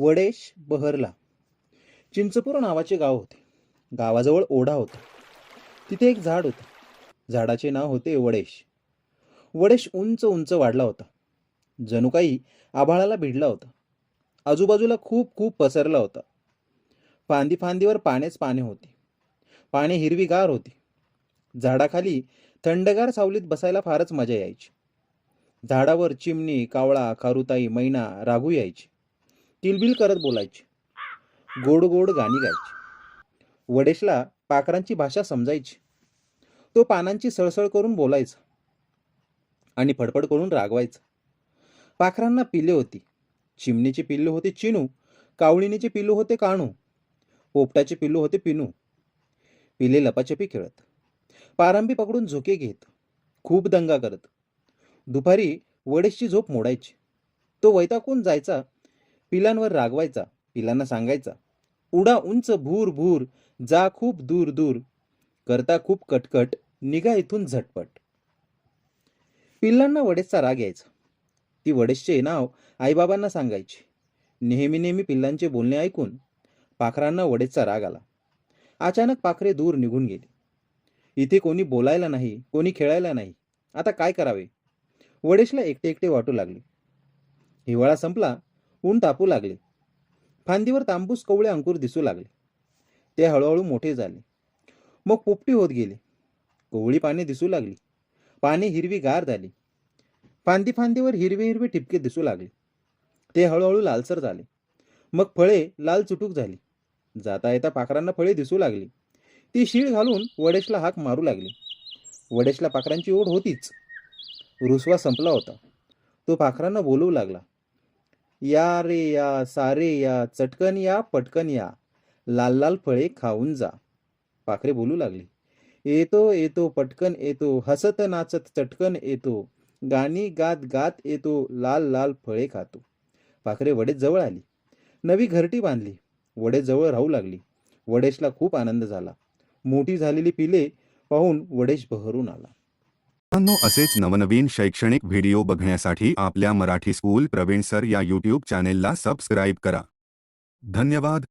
वडेश बहरला. चिंचपूर नावाचे गाव होते. गावाजवळ ओढा होता. तिथे एक झाड होतं. झाडाचे नाव होते वडेश. वडेश उंच उंच वाढला होता. जणू काही आभाळाला भिडला होता. आजूबाजूला खूप खूप पसरला होता. फांदी फांदीवर पानेच पाने होती. पाने हिरवीगार होती. झाडाखाली थंडगार सावलीत बसायला फारच मजा यायची. झाडावर चिमणी कावळा खारुताई मैना राघू यायची. तिलबिल करत बोलायची. गोड गोड गाणी गायची. वडेशला पाखरांची भाषा समजायची. तो पानांची सळसळ करून बोलायचा. आणि फडफड करून रागवायचा. पाखरांना पिल्ले होती. चिमणीची पिल्लू होते चिनू. कावळिणीचे पिल्लू होते काणू. पोपटाचे पिल्लू होते पिनू. पिले लपाछपी खेळत. पारंबी पकडून झोके घेत. खूप दंगा करत. दुपारी वडेशची झोप मोडायची. तो वैताकून जायचा. पिलांवर रागवायचा पिलांना सांगायचा उडा उंच भूर भूर जा खूप दूर दूर करता खूप कटकट निघा इथून झटपट. पिल्लांना वडेसचा राग यायचा. ती वडेसचे नाव आईबाबांना सांगायची. नेहमी नेहमी पिल्लांचे बोलणे ऐकून पाखरांना वडेसचा राग आला. अचानक पाखरे दूर निघून गेली. इथे कोणी बोलायला नाही कोणी खेळायला नाही. आता काय करावे? वडेशला एकटे एकटे वाटू लागले. हिवाळा संपला ऊन तापू लागले. फांदीवर तांबूस कवळे अंकुर दिसू लागले. ते हळूहळू मोठे झाले. मग पोपटी होत गेले. कोवळी पाने दिसू लागली. पाने हिरवी गार झाली. फांदी फांदीवर हिरवे हिरवे ठिपके दिसू लागले. ते हळूहळू लालसर झाले. मग फळे लाल चुटूक झाली. जाता येता पाखरांना फळे दिसू लागली. ती शीळ घालून वडेशला हाक मारू लागली. वडेशला पाखरांची ओढ होतीच. रुसवा संपला होता. तो पाखरांना बोलवू लागला. या रे या सारे या चटकन या पटकन या. लाल लाल फळे खाऊन जा. पाखरे बोलू लागली. येतो येतो पटकन येतो. हसत नाचत चटकन येतो. गाणी गात गात येतो. लाल लाल फळे खातो. पाखरे वडे जवळ आली. नवी घरटी बांधली. वडे जवळ राहू लागली. वडेशला खूप आनंद झाला. मोठी झालेली पिले पाहून वडेश बहरून आला. मित्रांनो असेच नवनवीन शैक्षणिक व्हिडिओ बघण्यासाठी आपल्या मराठी स्कूल प्रवीण सर या यूट्यूब चॅनेलला सबस्क्राईब करा. धन्यवाद.